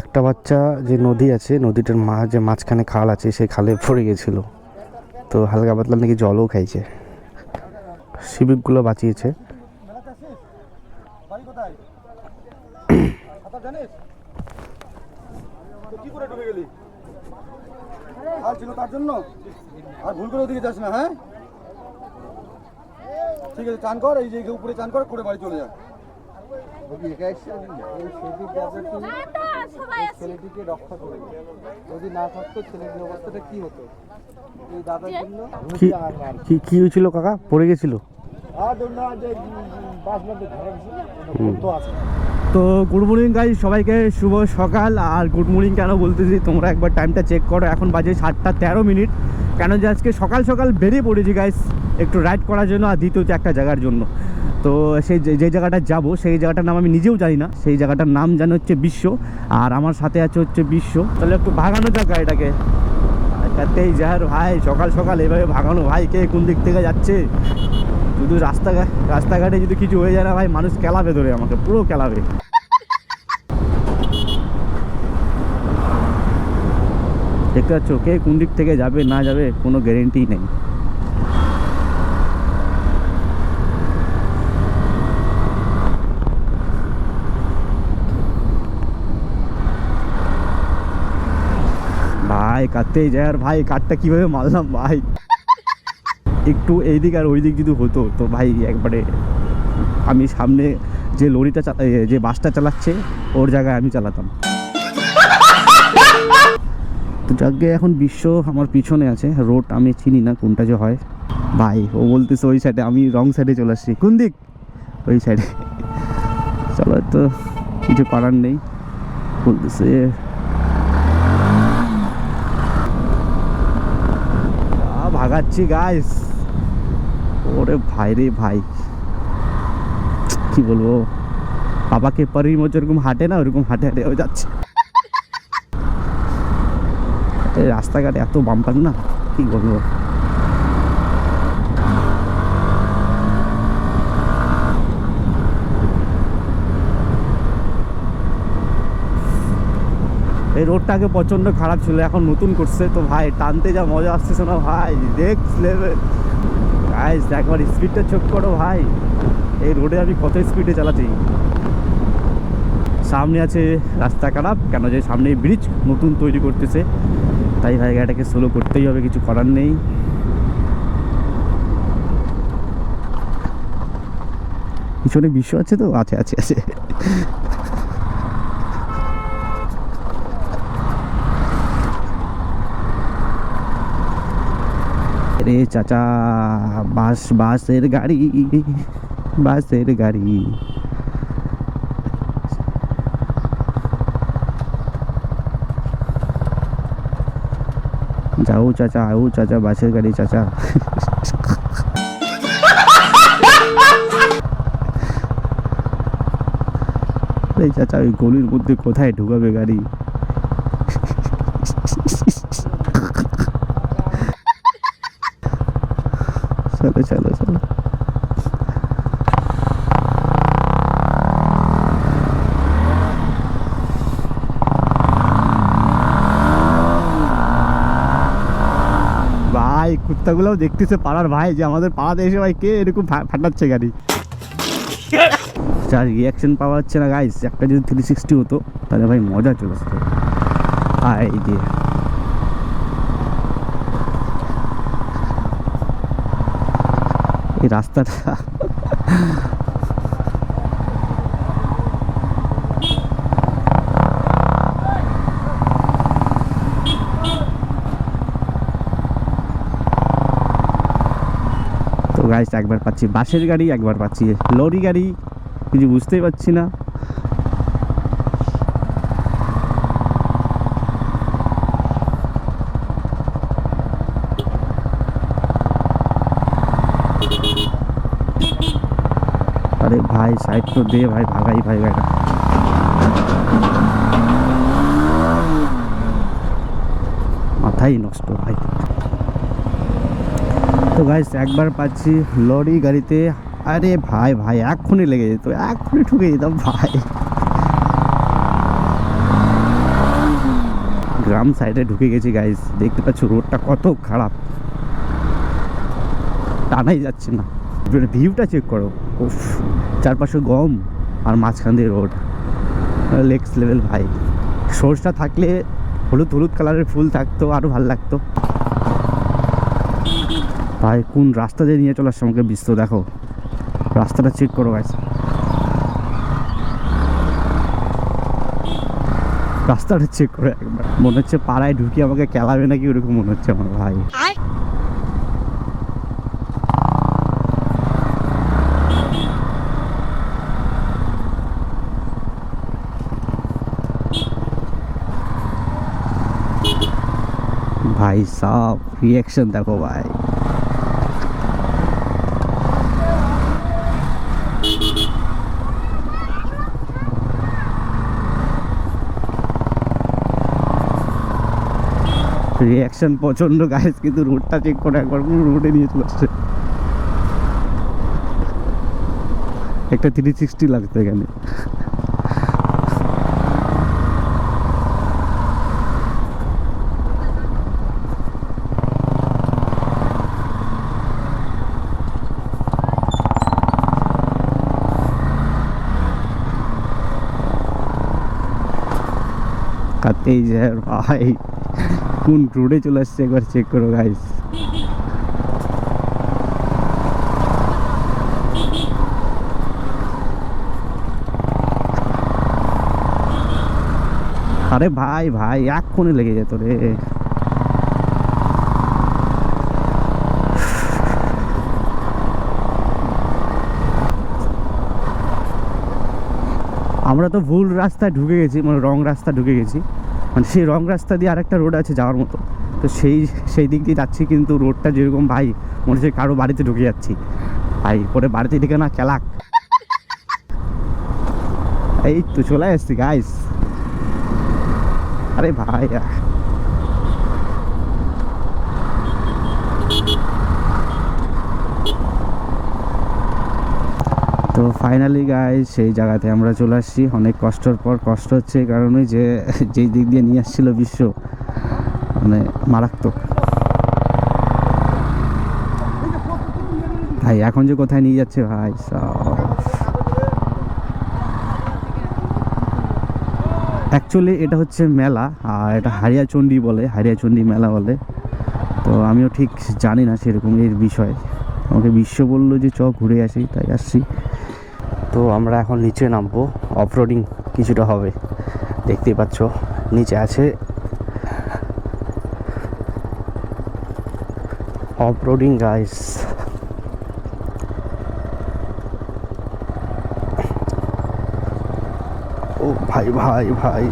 একটা বাচ্চা যে নদী আছে নদীটার মা যে মাঝখানে খাল আছে সেই খালে পড়ে গেছিল। তো হালকা পাতলা নাকি জলও খাইছে। শিবিকগুলো বাঁচিয়েছে। বাড়ি কোথায় সাঁতার জানিস তো কি করে ডুবে গেলি খাল ছিল তার জন্য? আর ভুল করে ওদিকে যাস না হ্যাঁ? ঠিক আছে চান কর এই যে উপরে চান কর করে বাড়ি চলে যান ছেলেটিকে রক্ষা করে যদি না থাকতো ছেলেটির অবস্থাটা কি হতো? এই দাদার জন্য কি কি কি হয়েছিল কাকা? পড়ে গেছিল? তো গুড মর্নিং গাই সবাইকে শুভ সকাল। আর গুড মর্নিং কেন বলতেছি তোমরা একবার টাইমটা চেক করো। এখন বাজে সাতটা তেরো মিনিট। কেন যে আজকে সকাল সকাল বেরিয়ে পড়েছি গাইস একটু রাইড করার জন্য আর দ্বিতীয়ত একটা জায়গার জন্য। তো সেই যে যে জায়গাটা যাব সেই জায়গাটার নাম আমি নিজেও জানি না। সেই জায়গাটার নাম জানি হচ্ছে বিশ্ব। আর আমার সাথে আছে হচ্ছে বিশ্ব। তাহলে একটু ভাগানো যাক গাড়িটাকে তাতেই যার ভাই সকাল সকাল এভাবে ভাগানো। ভাই কে কোন দিক থেকে যাচ্ছে? শুধু রাস্তাঘাট রাস্তাঘাটে যদি কিছু হয়ে যায় না ভাই, মানুষ কেলাবে ধরে আমাকে, পুরো কেলাবে। দেখতে পাচ্ছ কে কোন দিক থেকে যাবে, না যাবে, কোনো গ্যারেন্টি নেই। ভাই কাটতেই যায়। আর ভাই, কাঠটা কীভাবে মারলাম, ভাই? একটু এইদিক আর ওই দিক যদি হতো, তো ভাই একবারে আমি সামনে যে লরিটা যে বাসটা চালাচ্ছে, ওর জায়গায় আমি চালাতাম। তো যাকে এখন বিশ্ব আমার পিছনে আছে, রোড আমি চিনি না কোনটা যে হয়। ভাই, ও বলতেছে ওই সাইডে আমি রং সাইডে চলে আসছি। কোন দিক? ওই সাইডে চলো তো, কিছু করার নেই। বলতেছে ভাগাচ্ছি গাইস ওরে ভাই রে ভাই। কি বলব? বাবাকে পরের মতো এরকম হাঁটে না, ওরকম হাঁটে হাঁটে হয়ে যাচ্ছে। রাস্তাঘাটে এত বাম্পার না, কি বলব? এই রোডটা আগে প্রচণ্ড খারাপ ছিল, এখন নতুন করছে, তো ভাই, টানতে যা মজা আসতেছে না ভাই লেভেল গাইস একবার স্পিডটা চোখ করো ভাই। এই রোডে আমি কত স্পিডে চালাচ্ছি। সামনে আছে রাস্তা খারাপ, কেন যে সামনে ব্রিজ নতুন তৈরি করতেছে। তাই ভাই, গাড়িটাকে স্লো করতেই হবে, কিছু করার নেই। পিছনে বিশ্ব আছে তো? আছে আছে আছে। রে চাচা, বাস, বাসের গাড়ি বাসের গাড়ি। যাও চাচা, আও চাচা, বাসের গাড়ি চাচা। চাচা, ওই গলির মধ্যে কোথায় ঢুকাবে গাড়ি চলো চলো চলো ভাই কুত্তাগুলোও দেখতেছে পাড়ার ভাই যে আমাদের পাড়াতে এসে ভাই কে এরকম ফাটাচ্ছে গাড়ি। যার রিয়াকশন পাওয়া যাচ্ছে না গাইস একটা যদি থ্রি সিক্সটি হতো, তাহলে ভাই মজা চলে আসতো। এই দিয়ে এই রাস্তাটা গাইস, একবার পাচ্ছি বাসের গাড়ি, একবার পাচ্ছি লরি গাড়ি। কিছু বুঝতেই পারছি না। আরে ভাই সাইড তো দে ভাই, ভাগাই ভাই গাড়ি মাথাই নষ্ট, ভাই। তো গাইস একবার পাচ্ছি লরি গাড়িতে। আরে ভাই ভাই, এক্ষুনি লেগে যেত, এক্ষুনি ঠুকে যেতাম, ভাই। গ্রাম সাইডে ঢুকে গেছি গাইস দেখতে পাচ্ছ রোডটা কত খারাপ। টানাই যাচ্ছে না। ভিউটা চেক করো। চারপাশে গম আর মাঝখান দিয়ে রোড লেক্স লেভেল ভাই। সোর্সটা থাকলে হলুদ হলুদ কালারের ফুল থাকতো আরও ভালো লাগতো। ভাই কোন রাস্তা দিয়ে নিয়ে চলে আসছে আমাকে বিস্ত দেখো। রাস্তাটা চেক করো গাইস রাস্তাটা চেক করে একবার। মনে হচ্ছে পাড়ায় ঢুকি আমাকে খেলাবে নাকি ওরকম মনে হচ্ছে আমার ভাই। ভাই সব রিয়াকশন দেখো ভাই। রিয়াকশন প্রচণ্ড গাইস কিন্তু রোডটা চেক করে একবার পুরো রোডে নিয়ে চলে আসছে। একটা থ্রি সিক্সটি লাগতো এখানে। কাতেই যায় ভাই। কোন রোডে চলে আসছে একবার চেক করো গাইস আরে ভাই ভাই, এক্ষুনি লেগে যেত রে। আমরা তো ভুল রাস্তায় ঢুকে গেছি মানে রং রাস্তা ঢুকে গেছি। মানে সেই রং রাস্তা দিয়ে আরেকটা রোড আছে যাওয়ার মতো। তো সেই সেই দিক দিয়ে যাচ্ছি কিন্তু রোডটা যেরকম ভাই, মনে হচ্ছে কারও বাড়িতে ঢুকে যাচ্ছি। ভাই, পরে বাড়িতে ঢুকে না কেলাক এই তো চলে এসছি গাইস আরে ভাই তো ফাইনালি গাই সেই জায়গাতে আমরা চলে আসছি। অনেক কষ্টর পর কষ্ট হচ্ছে এই কারণে যে যেই দিক দিয়ে নিয়ে আসছিল বিশ্ব মানে মারাত্মক। ভাই, এখন যে কোথায় নিয়ে যাচ্ছে ভাই অ্যাকচুয়ালি এটা হচ্ছে মেলা, আর এটা হারিয়াচণ্ডী বলে, হারিয়াচণ্ডী মেলা বলে। তো আমিও ঠিক জানি না সেরকম এর বিষয়। আমাকে বিশ্ব বলল যে, চ, ঘুরে আসি, তাই আসছি। তো আমরা এখন নিচে নামবো। অফরোডিং কিছুটা হবে। দেখতেই পাচ্ছ, নিচে আছে। অফরোডিং গাইস ও ভাই ভাই ভাই।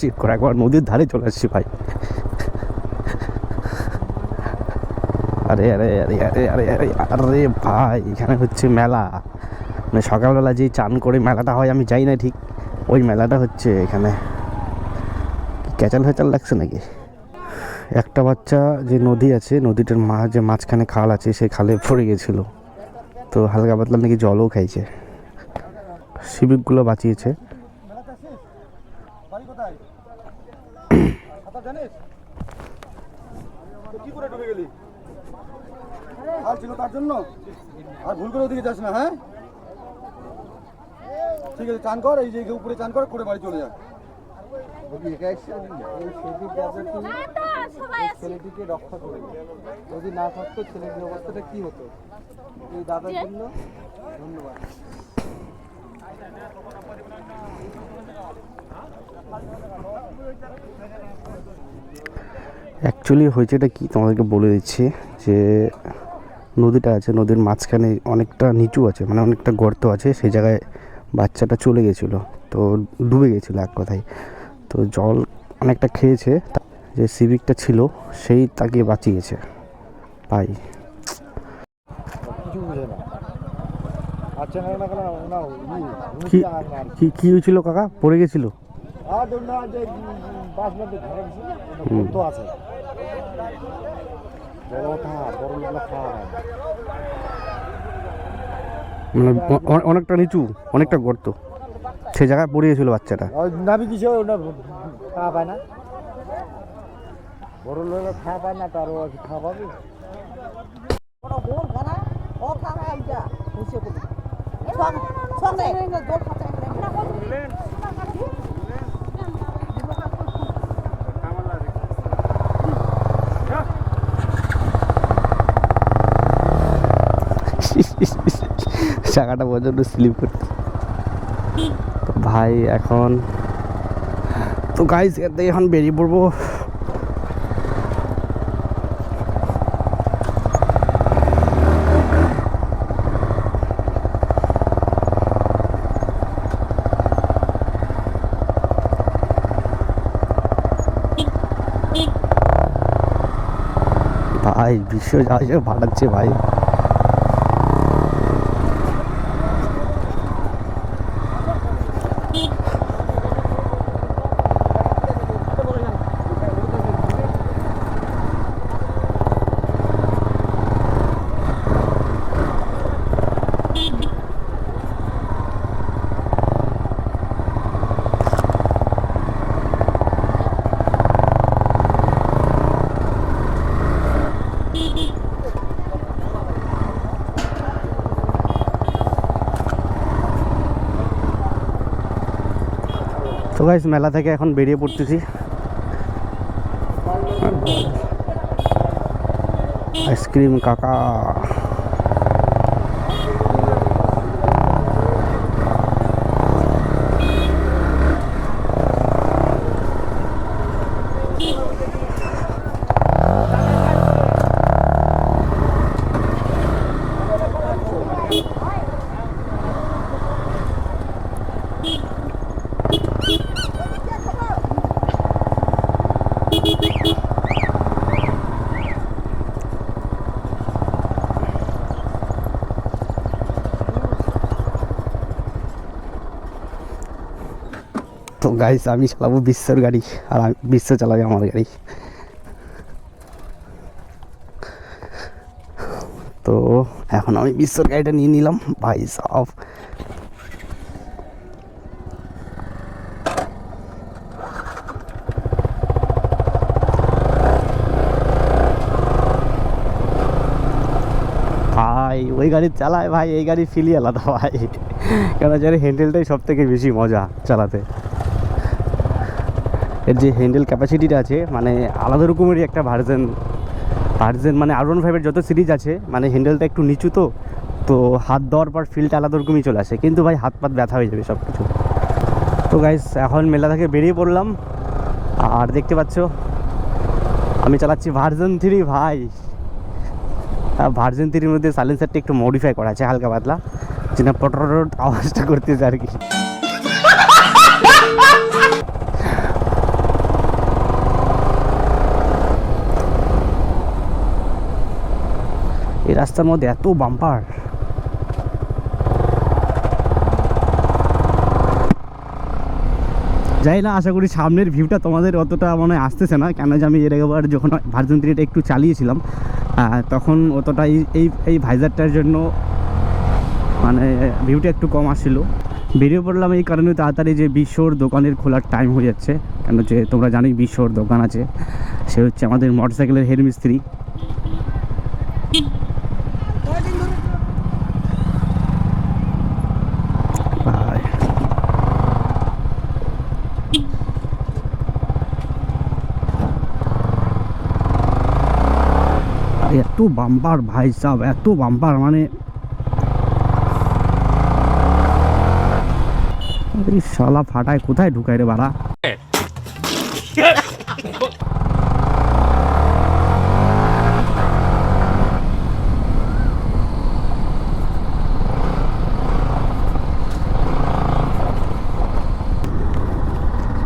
চেক করা একবার নদীর ধারে চলে আসছি ভাই। আরে আরে আরে আরে আরে আরে আরে ভাই, এখানে হচ্ছে মেলা। মানে সকালবেলা যে চান করে মেলাটা হয়, আমি যাই না ঠিক। ওই মেলাটা হচ্ছে এখানে। ক্যাচাল ফ্যাচাল লাগছে নাকি? একটা বাচ্চা যে নদী আছে, নদীটার মা যে মাঝখানে খাল আছে সেই খালে পড়ে গেছিল। তো হালকা পাতলা নাকি জলও খাইছে। শিবিকগুলো বাঁচিয়েছে মেলাতে আসিস বাড়ি কোথায় সাঁতার জানিস? কি করে ডুবে গেলি? খাল ছিল তার জন্য? আর ভুল করে ওদিকে যাস না হ্যাঁ? ঠিক আছে চান কর এই যে উপরে চান কর করে বাড়ি চলে যা। ছেলেটিকে রক্ষা করে যদি না থাকতো ছেলেটির অবস্থাটা কি হতো? এই দাদার জন্য ধন্যবাদ। অ্যাকচুয়ালি হয়েছেটা কি তোমাদেরকে বলে দিচ্ছি যে নদীটা আছে নদীর মাঝখানে অনেকটা নিচু আছে মানে অনেকটা গর্ত আছে সেই জায়গায় বাচ্চাটা চলে গেছিল তো ডুবে গেছিল এক কথায় তো জল অনেকটা খেয়েছে যে সিভিকটা ছিল সেই তাকে বাঁচিয়েছে পাই আচ্ছা কি কি হয়েছিল কাকা পড়ে গেছিল আছে মানে অনেকটা নিচু অনেকটা গর্ত। সে জায়গায় পড়ে গেছিল বাচ্চাটা। ওই নাবি কিছু খাওয়া পায় না? বড় লোকের খাওয়া পায় না তারও আর খাওয়া পাবে? চাকাটা পর্যন্ত স্লিপ করতে তো ভাই, এখন তো গাইজ থেকে এখন বেরিয়ে পড়ব। ভাই, বিশ্ব যা ভাড়াচ্ছে ভাই। তো গাইস মেলা থেকে এখন বেরিয়ে পড়তেছি। আইসক্রিম কাকা। গাইস, আমি চালাবো বিশ্বর গাড়ি, আর আমি- বিশ্ব চালাবে আমার গাড়ি। তো এখন আমি বিশ্বর গাড়িটা নিয়ে নিলাম, ভাই সব। ভাই, ওই গাড়ি চালায় ভাই, এই গাড়ি ফিলি আলাদা, ভাই। কেন হ্যান্ডেলটাই সব থেকে বেশি মজা চালাতে। এর যে হ্যান্ডেল ক্যাপাসিটিটা আছে মানে আলাদা রকমেরই একটা ভার্জেন ভার্জেন মানে আর ওয়ান ফাইভের যত সিরিজ আছে মানে হ্যান্ডেলটা একটু নিচু তো তো হাত দেওয়ার পর ফিলটা আলাদা রকমই চলে আসে। কিন্তু ভাই, হাত পাত ব্যথা হয়ে যাবে সব কিছু তো গাইস এখন মেলা থেকে বেরিয়ে পড়লাম। আর দেখতে পাচ্ছ, আমি চালাচ্ছি ভার্জন থ্রি ভাই। ভার্জন থ্রির মধ্যে সাইলেন্সারটা একটু মডিফাই করা আছে, হালকা পাতলা। যেটা পটর আওয়াজটা করতেছে আর কি। রাস্তার মধ্যে এত বাম্পার যাই না, আশা করি সামনের ভিউটা তোমাদের অতটা মনে আসতেছে না কেন যে আমি এর একবার যখন ভার্জন থ্রিটা একটু চালিয়েছিলাম তখন অতটা এই এই ভাইজারটার জন্য মানে ভিউটা একটু কম আসছিল। বেরিয়ে পড়লাম এই কারণে তাড়াতাড়ি যে বিশ্বর দোকানের খোলার টাইম হয়ে যাচ্ছে, কেন যে তোমরা জানোই বিশ্বর দোকান আছে, সে হচ্ছে আমাদের মোটরসাইকেলের হেড বাম্পার ভাই সাহ এত বাম্পার মানে সালা ফাটায় কোথায় ঢুকায় রে বাড়া?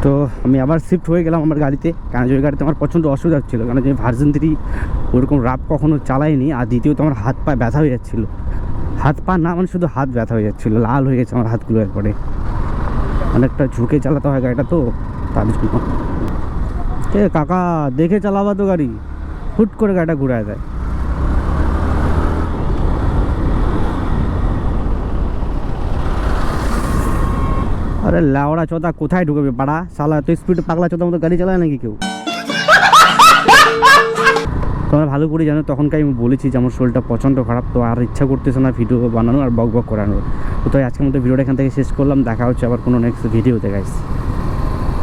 তো আমি আবার শিফট হয়ে গেলাম আমার গাড়িতে, কারণ গাড়িতে আমার প্রচণ্ড অসুবিধা হচ্ছিল কেন যে ভার্জন থ্রি ওরকম রাপ কখনো চালাইনি আর দ্বিতীয়ত আমার হাত পা ব্যথা হয়ে যাচ্ছিল। হাত পা না মানে শুধু হাত ব্যথা হয়ে যাচ্ছিল, লাল হয়ে গেছে আমার হাতগুলো এরপরে অনেকটা ঝুঁকে চালাতে হয় গাড়িটা তো, তার জন্য। এ কাকা, দেখে চালাবা তো গাড়ি। হুট করে গাড়িটা ঘুরায় দেয়। আরে লাওড়া চোদা, কোথায় ঢুকবে? পাড়া সালা এত স্পিড পাগলা চোদা মতো গাড়ি চালায় নাকি কেউ? তোমরা ভালো করে জানো তখনকে আমি বলেছি যে আমার শরীরটা প্রচণ্ড খারাপ, তো আর ইচ্ছা করতেছে না ভিডিও বানানো আর বক বক করানোর। তো তাই আজকের মধ্যে ভিডিওটা এখান থেকে শেষ করলাম, দেখা হচ্ছে আবার কোনো নেক্সট ভিডিও গাইস